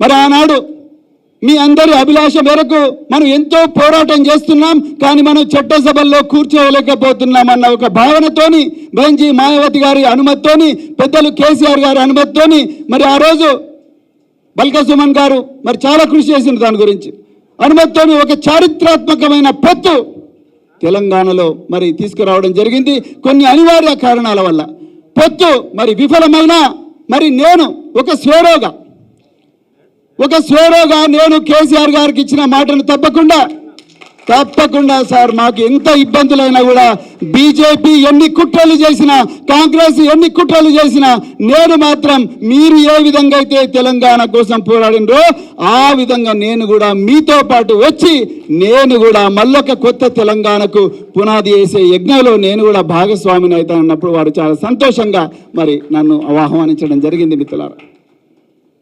మరి ఆనాడు మీ అందరి అభిలాష మేరకు మనం ఎంతో పోరాటం చేస్తున్నాం కానీ మనం చట్టసభల్లో కూర్చోలేకపోతున్నామన్న ఒక భావనతోని బెంజీ మాయావతి గారి అనుమతితోని పెద్దలు కేసీఆర్ గారి అనుమతితోని మరి ఆ రోజు బల్క సుమన్ గారు మరి చాలా కృషి చేసింది దాని గురించి. అనుమతితోని ఒక చారిత్రాత్మకమైన పొత్తు తెలంగాణలో మరి తీసుకురావడం జరిగింది. కొన్ని అనివార్య కారణాల వల్ల పొత్తు మరి విఫలమైన మరి నేను ఒక స్వేరోగా ఒక స్వేరోగా నేను కేసీఆర్ గారికి ఇచ్చిన మాటను తప్పకుండా తప్పకుండా సార్ మాకు ఎంత ఇబ్బందులైనా కూడా బీజేపీ ఎన్ని కుట్రలు చేసినా కాంగ్రెస్ ఎన్ని కుట్రలు చేసినా నేను మాత్రం మీరు ఏ విధంగా అయితే తెలంగాణ కోసం పోరాడినరో ఆ విధంగా నేను కూడా మీతో పాటు వచ్చి నేను కూడా మళ్ళొక కొత్త తెలంగాణకు పునాది వేసే యజ్ఞంలో నేను కూడా భాగస్వామిని అవుతానన్నప్పుడు వారు చాలా సంతోషంగా మరి నన్ను ఆహ్వానించడం జరిగింది మిత్రులారా.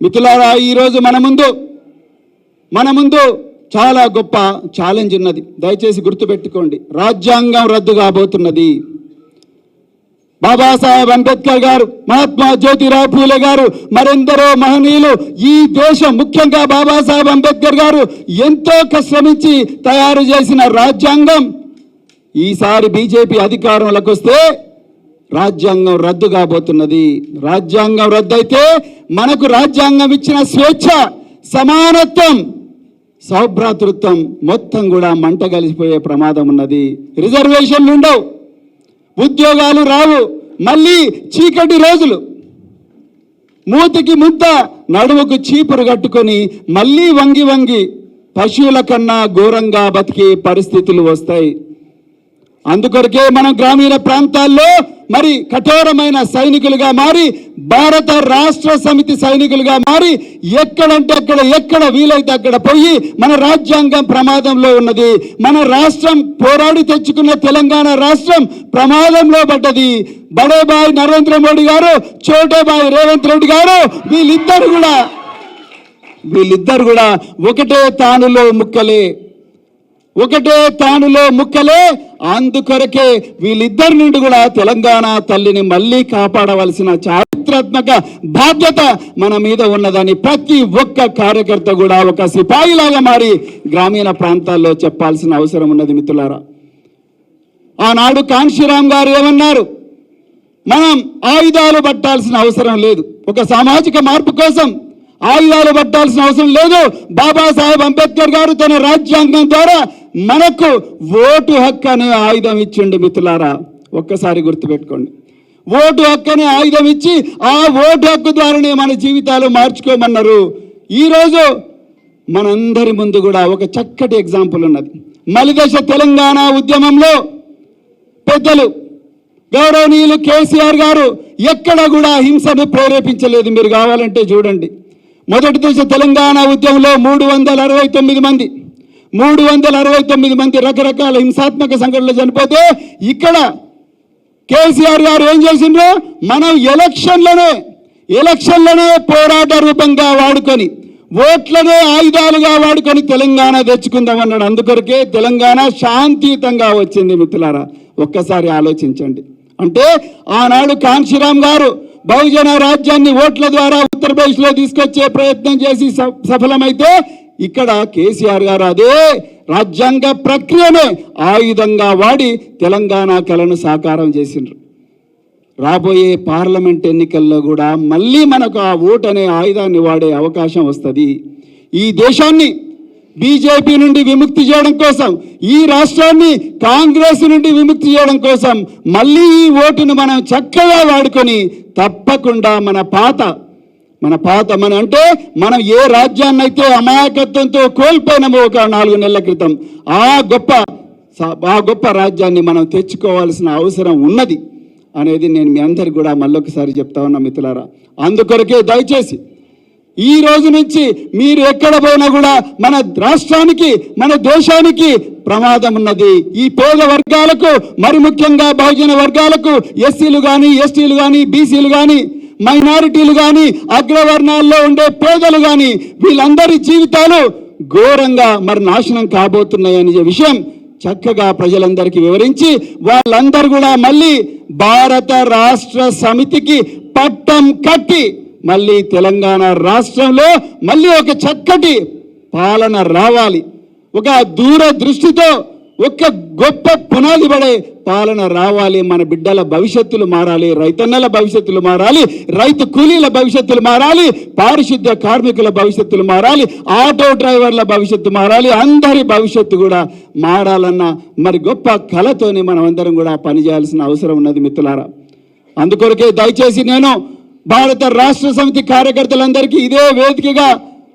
మిత్రులారా ఈరోజు మన ముందు మన ముందు చాలా గొప్ప ఛాలెంజ్ ఉన్నది. దయచేసి గుర్తుపెట్టుకోండి. రాజ్యాంగం రద్దు కాబోతున్నది. బాబాసాహెబ్ అంబేద్కర్ గారు మహాత్మా జ్యోతిరావు పూలే గారు మరెందరో మహనీయులు ఈ దేశం ముఖ్యంగా బాబాసాహెబ్ అంబేద్కర్ గారు ఎంతో కష్టమించి తయారు చేసిన రాజ్యాంగం. ఈసారి బీజేపీ అధికారంలోకి వస్తే రాజ్యాంగం రద్దు కాబోతున్నది. రాజ్యాంగం రద్దయితే మనకు రాజ్యాంగం ఇచ్చిన స్వేచ్ఛ సమానత్వం సౌభ్రాతృత్వం మొత్తం కూడా మంట కలిసిపోయే ప్రమాదం ఉన్నది. రిజర్వేషన్లు ఉండవు. ఉద్యోగాలు రావు. మళ్ళీ చీకటి రోజులు. మూతికి ముద్ద నడుముకు చీపురు కట్టుకొని మళ్ళీ వంగి వంగి పశువుల కన్నా ఘోరంగా బతికే పరిస్థితులు వస్తాయి. అందుకొరకే మనం గ్రామీణ ప్రాంతాల్లో మరి కఠోరమైన సైనికులుగా మారి భారత రాష్ట్ర సమితి సైనికులుగా మారి ఎక్కడంటే అక్కడ ఎక్కడ వీలైతే అక్కడ పోయి మన రాజ్యాంగం ప్రమాదంలో ఉన్నది. మన రాష్ట్రం పోరాడి తెచ్చుకున్న తెలంగాణ రాష్ట్రం ప్రమాదంలో పడ్డది. బడేబాయ్ నరేంద్ర మోడీ గారు చోటేబాయ్ రేవంత్ రెడ్డి గారు వీళ్ళిద్దరు కూడా వీళ్ళిద్దరు కూడా ఒకటే తానులో ముక్కలే. ఒకటే తానులో ముక్కలే అందుకొరకే వీళ్ళిద్దరి నుండి కూడా తెలంగాణ తల్లిని మళ్ళీ కాపాడవలసిన చారిత్రాత్మక బాధ్యత మన మీద ఉన్నదని ప్రతి ఒక్క కార్యకర్త కూడా ఒక సిపాయిలాగా మారి గ్రామీణ ప్రాంతాల్లో చెప్పాల్సిన అవసరం ఉన్నది మిత్రులారా. ఆనాడు కాంశీరామ్ గారు ఏమన్నారు? మనం ఆయుధాలు పట్టాల్సిన అవసరం లేదు. ఒక సామాజిక మార్పు కోసం ఆయుధాలు పట్టాల్సిన అవసరం లేదు. బాబాసాహెబ్ అంబేద్కర్ గారు తన రాజ్యాంగం ద్వారా మనకు ఓటు హక్కు అనే ఆయుధం ఇచ్చిండు మిత్రులారా ఒక్కసారి గుర్తుపెట్టుకోండి. ఓటు హక్కు అనే ఆయుధం ఇచ్చి ఆ ఓటు హక్కు ద్వారానే మన జీవితాలు మార్చుకోమన్నారు. ఈరోజు మనందరి ముందు కూడా ఒక చక్కటి ఎగ్జాంపుల్ ఉన్నది. మలిదశ తెలంగాణ ఉద్యమంలో పెద్దలు గౌరవనీయులు కేసీఆర్ గారు ఎక్కడ కూడా హింసను ప్రేరేపించలేదు. మీరు కావాలంటే చూడండి. మొదటి దశ తెలంగాణ ఉద్యమంలో మూడు వందల అరవై తొమ్మిది మంది మూడు వందల అరవై తొమ్మిది మంది రకరకాల హింసాత్మక సంఘటనలు చనిపోతే ఇక్కడ కేసీఆర్ గారు ఏం చేసిండ్రు? మనం ఎలక్షన్లనే ఎలక్షన్లనే పోరాట రూపంగా వాడుకొని ఓట్లనే ఆయుధాలుగా వాడుకొని తెలంగాణ తెచ్చుకుందాం అన్నాడు అందుకొరకే తెలంగాణ శాంతియుతంగా వచ్చింది మిత్రులారా. ఒక్కసారి ఆలోచించండి. అంటే ఆనాడు కాంశీరామ్ గారు బహుజన రాజ్యాన్ని ఓట్ల ద్వారా ఉత్తరప్రదేశ్లో తీసుకొచ్చే ప్రయత్నం చేసి స- సఫలమైతే ఇక్కడ కేసీఆర్ గారు అదే రాజ్యాంగ ప్రక్రియనే ఆయుధంగా వాడి తెలంగాణ కళను సాకారం చేసిండ్రు. రాబోయే పార్లమెంట్ ఎన్నికల్లో కూడా మళ్ళీ మనకు ఆ ఓటు అనే ఆయుధాన్ని వాడే అవకాశం వస్తుంది. ఈ దేశాన్ని బీజేపీ నుండి విముక్తి చేయడం కోసం ఈ రాష్ట్రాన్ని కాంగ్రెస్ నుండి విముక్తి చేయడం కోసం మళ్ళీ ఈ ఓటును మనం చక్కగా వాడుకొని తప్పకుండా మన పాత మన పాత మన అంటే మనం ఏ రాజ్యాన్ని అయితే అమాయకత్వంతో కోల్పోయినామో ఒక నాలుగు నెలల క్రితం ఆ గొప్ప స- ఆ గొప్ప రాజ్యాన్ని మనం తెచ్చుకోవాల్సిన అవసరం ఉన్నది అనేది నేను మీ అందరికి కూడా మళ్ళొకసారి చెప్తా ఉన్నా మిత్రులారా. అందుకొరకే దయచేసి ఈ రోజు నుంచి మీరు ఎక్కడ పోయినా కూడా మన రాష్ట్రానికి మన దేశానికి ప్రమాదం ఉన్నది. ఈ పేద వర్గాలకు మరి ముఖ్యంగా బహుజన వర్గాలకు ఎస్సీలు కానీ ఎస్టీలు కానీ బీసీలు కానీ మైనారిటీలు కానీ అగ్రవర్ణాల్లో ఉండే పేదలు కానీ వీళ్ళందరి జీవితాలు ఘోరంగా మరి నాశనం కాబోతున్నాయనే విషయం చక్కగా ప్రజలందరికీ వివరించి వాళ్ళందరూ కూడా మళ్ళీ భారత రాష్ట్ర సమితికి పట్టం కట్టి మళ్ళీ తెలంగాణ రాష్ట్రంలో మళ్ళీ ఒక చక్కటి పాలన రావాలి. ఒక దూరదృష్టితో ఒక గొప్ప పునాది పడే పాలన రావాలి మన బిడ్డల భవిష్యత్తులు మారాలి రైతన్నల భవిష్యత్తులు మారాలి రైతు కూలీల భవిష్యత్తులు మారాలి పారిశుద్ధ్య కార్మికుల భవిష్యత్తులు మారాలి ఆటో డ్రైవర్ల భవిష్యత్తు మారాలి అందరి భవిష్యత్తు కూడా మారాలన్న మరి గొప్ప కళతోని మనం అందరం కూడా పనిచేయాల్సిన అవసరం ఉన్నది మిత్రులారా. అందుకొరకే దయచేసి నేను భారత రాష్ట్ర సమితి కార్యకర్తలందరికీ ఇదే వేదికగా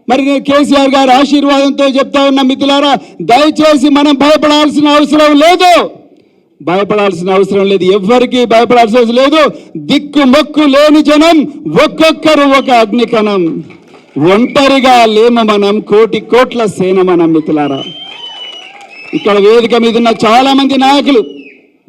మరి నేను కేసీఆర్ గారి ఆశీర్వాదంతో చెప్తా ఉన్న మిత్రులారా దయచేసి మనం భయపడాల్సిన అవసరం లేదు. భయపడాల్సిన అవసరం లేదు. ఎవరికి భయపడాల్సిన అవసరం లేదు. దిక్కు మొక్కు లేని జనం ఒక్కొక్కరు ఒక అగ్నికణం ఒంటరిగా లేమ మనం కోటి కోట్ల సేన మనం మిత్రులారా. ఇక్కడ వేదిక మీద ఉన్న చాలా మంది నాయకులు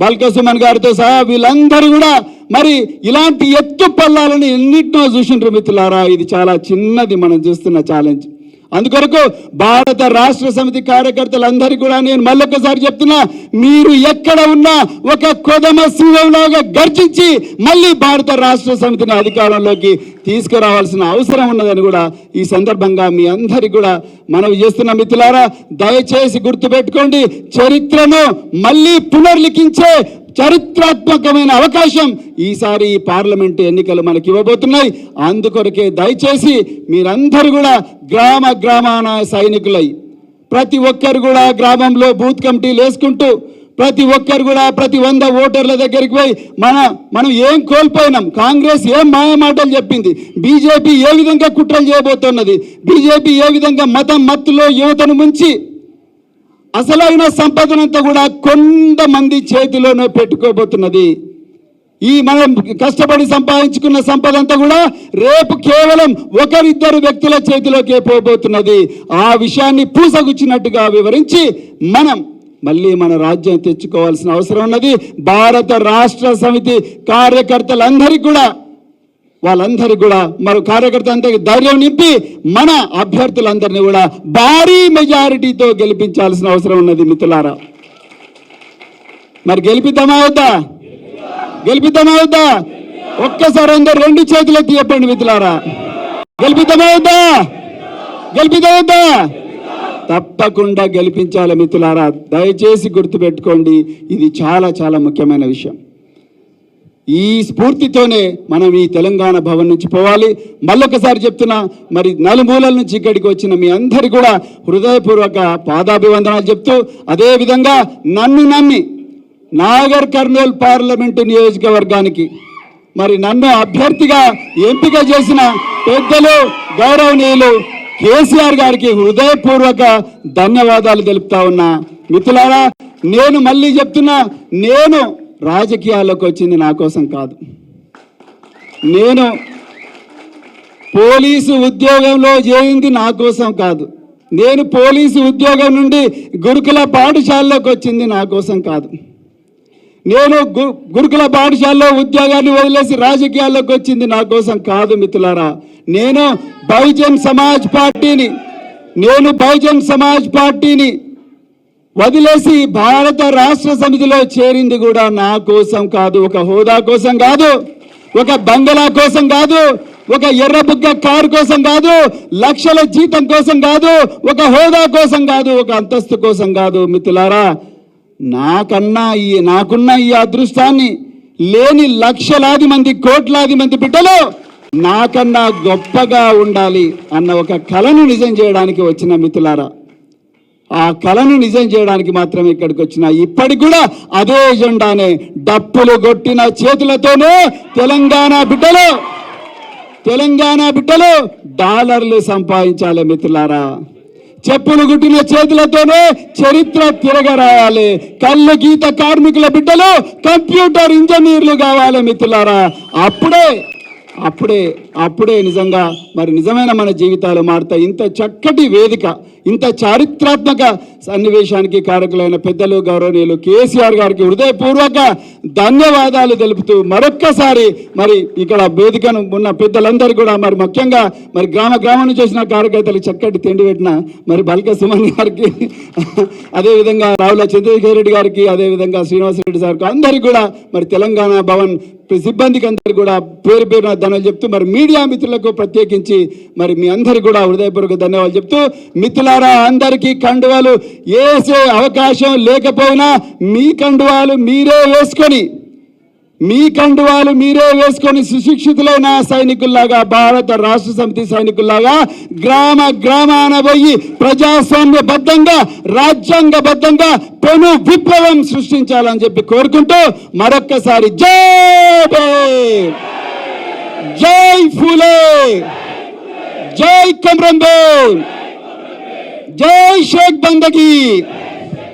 బల్క గారితో సహా వీళ్ళందరూ కూడా మరి ఇలాంటి ఎత్తు పల్లాలని ఎన్నిటినో చూసిండ్రు మిత్రులారా. ఇది చాలా చిన్నది మనం చూస్తున్న ఛాలెంజ్ అందుకొరకు భారత రాష్ట్ర సమితి కార్యకర్తలందరికీ కూడా నేను మళ్ళొకసారి చెప్తున్నా మీరు ఎక్కడ ఉన్నా ఒక కొదమ సింహంలాగా గర్జించి మళ్ళీ భారత రాష్ట్ర సమితిని అధికారంలోకి తీసుకురావాల్సిన అవసరం ఉన్నదని కూడా ఈ సందర్భంగా మీ అందరికి కూడా మనం చేస్తున్న మిత్రులారా దయచేసి గుర్తుపెట్టుకోండి చరిత్రను మళ్ళీ పునర్లిఖించే చరిత్రాత్మకమైన అవకాశం ఈసారి ఈ పార్లమెంట్ ఎన్నికలు మనకి ఇవ్వబోతున్నాయి. అందుకొరకే దయచేసి మీరందరూ కూడా గ్రామ గ్రామాన సైనికులై ప్రతి ఒక్కరు కూడా గ్రామంలో బూత్ కమిటీలు వేసుకుంటూ ప్రతి ఒక్కరు కూడా ప్రతి వంద ఓటర్ల దగ్గరికి పోయి మన మనం ఏం కోల్పోయినాం కాంగ్రెస్ ఏం మాయమాటలు చెప్పింది బీజేపీ ఏ విధంగా కుట్రలు చేయబోతున్నది బీజేపీ ఏ విధంగా మతం మత్తులో యువతను ముంచి అసలైన సంపదనంతా కూడా కొంతమంది చేతిలోనే పెట్టుకోబోతున్నది. ఈ మనం కష్టపడి సంపాదించుకున్న సంపద అంతా కూడా రేపు కేవలం ఒకరిద్దరు వ్యక్తుల చేతిలోకే పోబోతున్నది. ఆ విషయాన్ని పూసగుచ్చినట్టుగా వివరించి మనం మళ్ళీ మన రాజ్యం తెచ్చుకోవాల్సిన అవసరం ఉన్నది. భారత రాష్ట్ర సమితి కార్యకర్తలందరికీ కూడా వాళ్ళందరికీ కూడా మరి కార్యకర్త అంతా ధైర్యం నింపి మన అభ్యర్థులందరినీ కూడా భారీ మెజారిటీతో గెలిపించాల్సిన అవసరం ఉన్నది మిత్రులారా. మరి గెలిపిద్దామా అవుతా గెలిపిద్దామా అవుతా ఒక్కసారి అందరు రెండు చేతులు ఎత్తి చెప్పండి మిత్రులారా. గెలిపిద్దామా అవుతా గెలిపిద్దామవుతా తప్పకుండా గెలిపించాలి మిత్రులారా. దయచేసి గుర్తుపెట్టుకోండి ఇది చాలా చాలా ముఖ్యమైన విషయం. ఈ స్ఫూర్తితోనే మనం ఈ తెలంగాణ భవన్ నుంచి పోవాలి. మళ్ళొకసారి చెప్తున్నా మరి నలుమూలల నుంచి ఇక్కడికి వచ్చిన మీ అందరి కూడా హృదయపూర్వక పాదాభివందనాలు చెప్తూ అదేవిధంగా నన్ను నమ్మి నాగర్ కర్నూల్ పార్లమెంటు నియోజకవర్గానికి మరి నన్ను అభ్యర్థిగా ఎంపిక చేసిన పెద్దలు గౌరవనీయులు కేసీఆర్ గారికి హృదయపూర్వక ధన్యవాదాలు తెలుపుతా ఉన్నా. మిత్రులారా నేను మళ్ళీ చెప్తున్నా నేను రాజకీయాల్లోకి వచ్చింది నా కోసం కాదు. నేను పోలీసు ఉద్యోగంలో చేరింది నా కోసం కాదు. నేను పోలీసు ఉద్యోగం నుండి గురుకుల పాఠశాలలోకి వచ్చింది నా కోసం కాదు. నేను గు గురుకుల పాఠశాలలో ఉద్యోగాన్ని వదిలేసి రాజకీయాల్లోకి వచ్చింది నా కోసం కాదు మిత్రులారా. నేను బహుజన్ సమాజ్ పార్టీని నేను బహుజన్ సమాజ్ పార్టీని వదిలేసి భారత రాష్ట్ర సమితిలో చేరింది కూడా నా కోసం కాదు ఒక హోదా కోసం కాదు ఒక బంగళా కోసం కాదు ఒక ఎర్ర బుగ్గ కారు కోసం కాదు లక్షల జీతం కోసం కాదు ఒక హోదా కోసం కాదు ఒక అంతస్తు కోసం కాదు. మిత్రులారా నాకన్నా ఈ నాకున్న ఈ అదృష్టాన్ని లేని లక్షలాది మంది కోట్లాది మంది బిడ్డలు నాకన్నా గొప్పగా ఉండాలి అన్న ఒక కళను నిజం చేయడానికి వచ్చిన మిత్రులారా. ఆ కళను నిజం చేయడానికి మాత్రమే ఇక్కడికి వచ్చిన. ఇప్పటికి కూడా అదే ఎజెండానే డప్పులు కొట్టిన చేతులతోనే తెలంగాణ బిడ్డలు తెలంగాణ బిడ్డలు డాలర్లు సంపాదించాలి మిత్రులారా. చెప్పులు గుట్టిన చేతులతోనే చరిత్ర తిరగరాయాలి. కళ్ళు గీత కార్మికుల బిడ్డలు కంప్యూటర్ ఇంజనీర్లు కావాలి మిత్రులారా. అప్పుడే అప్పుడే అప్పుడే నిజంగా మరి నిజమైన మన జీవితాలు మారుతాయి. ఇంత చక్కటి వేదిక ఇంత చారిత్రాత్మక సన్నివేశానికి కారకులైన పెద్దలు గౌరవనీయులు కేసీఆర్ గారికి హృదయపూర్వక ధన్యవాదాలు తెలుపుతూ మరొక్కసారి మరి ఇక్కడ వేదికను ఉన్న పెద్దలందరూ కూడా మరి ముఖ్యంగా మరి గ్రామ గ్రామం చేసిన కార్యకర్తలు చక్కటి తిండి పెట్టిన మరి బల్క సుమన్ గారికి అదేవిధంగా రావుల చంద్రశేఖర్ రెడ్డి గారికి అదేవిధంగా శ్రీనివాసరెడ్డి సార్కి అందరికీ కూడా మరి తెలంగాణ భవన్ సిబ్బందికి అందరికి కూడా పేరు పేరున ధనాలు చెప్తూ మరి మీడియా మిత్రులకు ప్రత్యేకించి మరి మీ అందరికి కూడా హృదయపూర్వక ధన్యవాదాలు చెప్తూ మిత్రులారా అందరికీ కండువాలు వేసే అవకాశం లేకపోయినా మీ కండువాలు మీరే వేసుకొని మీ కండువాలు మీరే వేసుకొని సుశిక్షితులైన సైనికుల్లాగా భారత రాష్ట్ర సమితి సైనికుల్లాగా గ్రామ గ్రామాన పోయి ప్రజాస్వామ్యబద్ధంగా రాజ్యాంగబద్ధంగా పెను విప్లవం సృష్టించాలని చెప్పి కోరుకుంటూ మరొక్కసారి జై జై ఫూలే! జై కమ్రంబే జై షేక్ బందగీ